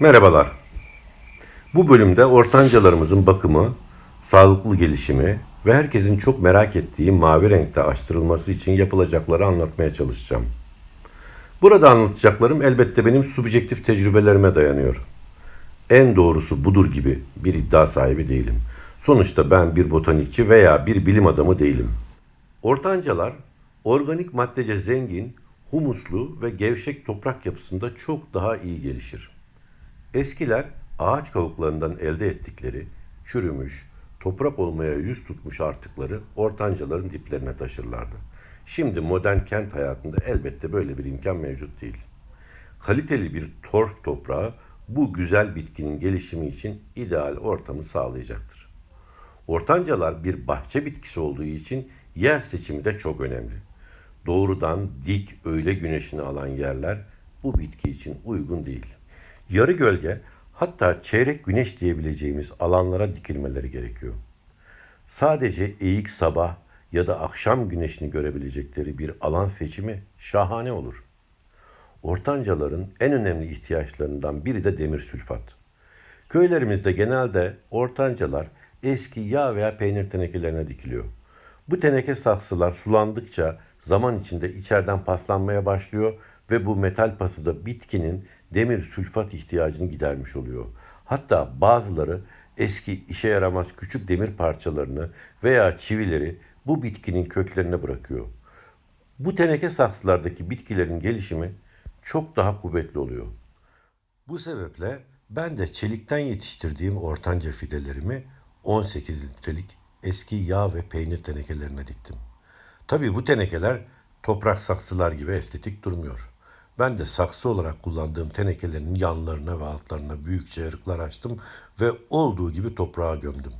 Merhabalar. Bu bölümde ortancalarımızın bakımı, sağlıklı gelişimi ve herkesin çok merak ettiği mavi renkte açtırılması için yapılacakları anlatmaya çalışacağım. Burada anlatacaklarım elbette benim subjektif tecrübelerime dayanıyor. En doğrusu budur gibi bir iddia sahibi değilim. Sonuçta ben bir botanikçi veya bir bilim adamı değilim. Ortancalar organik maddece zengin, humuslu ve gevşek toprak yapısında çok daha iyi gelişir. Eskiler ağaç kavuklarından elde ettikleri çürümüş, toprak olmaya yüz tutmuş artıkları ortancaların diplerine taşırlardı. Şimdi modern kent hayatında elbette böyle bir imkan mevcut değil. Kaliteli bir torf toprağı bu güzel bitkinin gelişimi için ideal ortamı sağlayacaktır. Ortancalar bir bahçe bitkisi olduğu için yer seçimi de çok önemli. Doğrudan dik öğle güneşini alan yerler bu bitki için uygun değil. Yarı gölge hatta çeyrek güneş diyebileceğimiz alanlara dikilmeleri gerekiyor. Sadece eğik sabah ya da akşam güneşini görebilecekleri bir alan seçimi şahane olur. Ortancaların en önemli ihtiyaçlarından biri de demir sülfat. Köylerimizde genelde ortancalar eski yağ veya peynir tenekelerine dikiliyor. Bu teneke saksılar sulandıkça zaman içinde içeriden paslanmaya başlıyor ve bu metal pası da bitkinin demir sülfat ihtiyacını gidermiş oluyor. Hatta bazıları eski işe yaramaz küçük demir parçalarını veya çivileri bu bitkinin köklerine bırakıyor. Bu teneke saksılardaki bitkilerin gelişimi çok daha kuvvetli oluyor. Bu sebeple ben de çelikten yetiştirdiğim ortanca fidelerimi 18 litrelik eski yağ ve peynir tenekelerine diktim. Tabii bu tenekeler toprak saksılar gibi estetik durmuyor. Ben de saksı olarak kullandığım tenekelerin yanlarına ve altlarına büyükçe yarıklar açtım ve olduğu gibi toprağa gömdüm.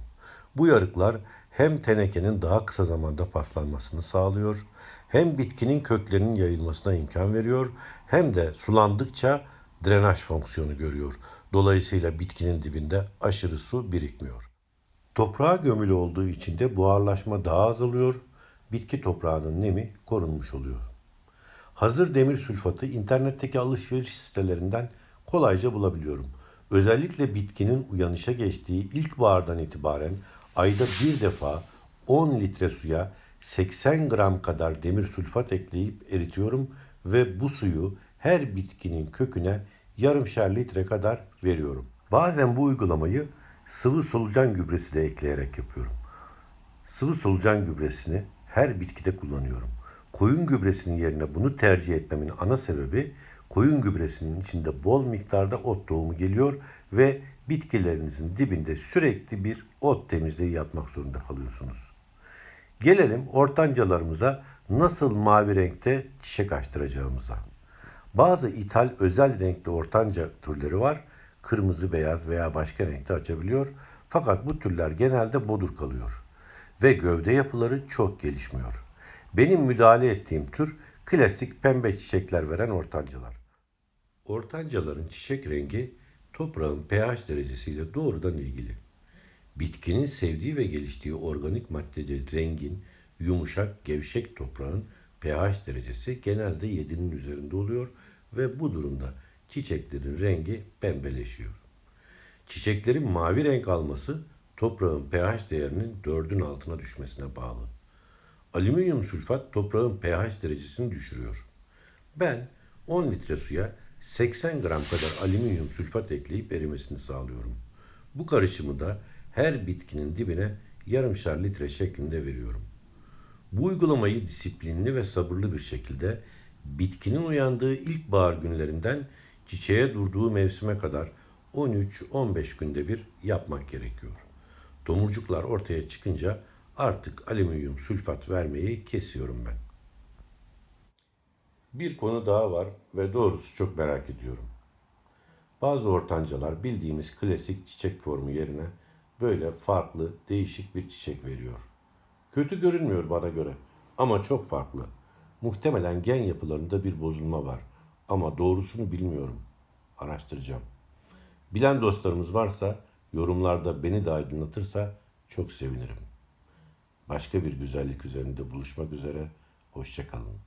Bu yarıklar hem tenekenin daha kısa zamanda paslanmasını sağlıyor, hem bitkinin köklerinin yayılmasına imkan veriyor, hem de sulandıkça drenaj fonksiyonu görüyor. Dolayısıyla bitkinin dibinde aşırı su birikmiyor. Toprağa gömülü olduğu için de buharlaşma daha az oluyor, bitki toprağının nemi korunmuş oluyor. Hazır demir sülfatı internetteki alışveriş sitelerinden kolayca bulabiliyorum. Özellikle bitkinin uyanışa geçtiği ilkbahardan itibaren ayda bir defa 10 litre suya 80 gram kadar demir sülfat ekleyip eritiyorum ve bu suyu her bitkinin köküne yarımşer litre kadar veriyorum. Bazen bu uygulamayı sıvı solucan gübresi de ekleyerek yapıyorum. Sıvı solucan gübresini her bitkide kullanıyorum. Koyun gübresinin yerine bunu tercih etmemin ana sebebi koyun gübresinin içinde bol miktarda ot tohumu geliyor ve bitkilerinizin dibinde sürekli bir ot temizliği yapmak zorunda kalıyorsunuz. Gelelim ortancalarımıza nasıl mavi renkte çiçek açtıracağımıza. Bazı ithal özel renkli ortanca türleri var. Kırmızı, beyaz veya başka renkte açabiliyor. Fakat bu türler genelde bodur kalıyor. Ve gövde yapıları çok gelişmiyor. Benim müdahale ettiğim tür klasik pembe çiçekler veren ortancalar. Ortancaların çiçek rengi toprağın pH derecesiyle doğrudan ilgili. Bitkinin sevdiği ve geliştiği organik maddece rengin, yumuşak, gevşek toprağın pH derecesi genelde 7'nin üzerinde oluyor ve bu durumda çiçeklerin rengi pembeleşiyor. Çiçeklerin mavi renk alması toprağın pH değerinin 4'ün altına düşmesine bağlı. Alüminyum sülfat toprağın pH derecesini düşürüyor. Ben 10 litre suya 80 gram kadar alüminyum sülfat ekleyip erimesini sağlıyorum. Bu karışımı da her bitkinin dibine yarımşar litre şeklinde veriyorum. Bu uygulamayı disiplinli ve sabırlı bir şekilde bitkinin uyandığı ilkbahar günlerinden çiçeğe durduğu mevsime kadar 13-15 günde bir yapmak gerekiyor. Tomurcuklar ortaya çıkınca artık alüminyum sülfat vermeyi kesiyorum ben. Bir konu daha var ve doğrusu çok merak ediyorum. Bazı ortancalar bildiğimiz klasik çiçek formu yerine böyle farklı, değişik bir çiçek veriyor. Kötü görünmüyor bana göre ama çok farklı. Muhtemelen gen yapılarında bir bozulma var ama doğrusunu bilmiyorum. Araştıracağım. Bilen dostlarımız varsa yorumlarda beni de aydınlatırsa çok sevinirim. Başka bir güzellik üzerinde buluşmak üzere. Hoşçakalın.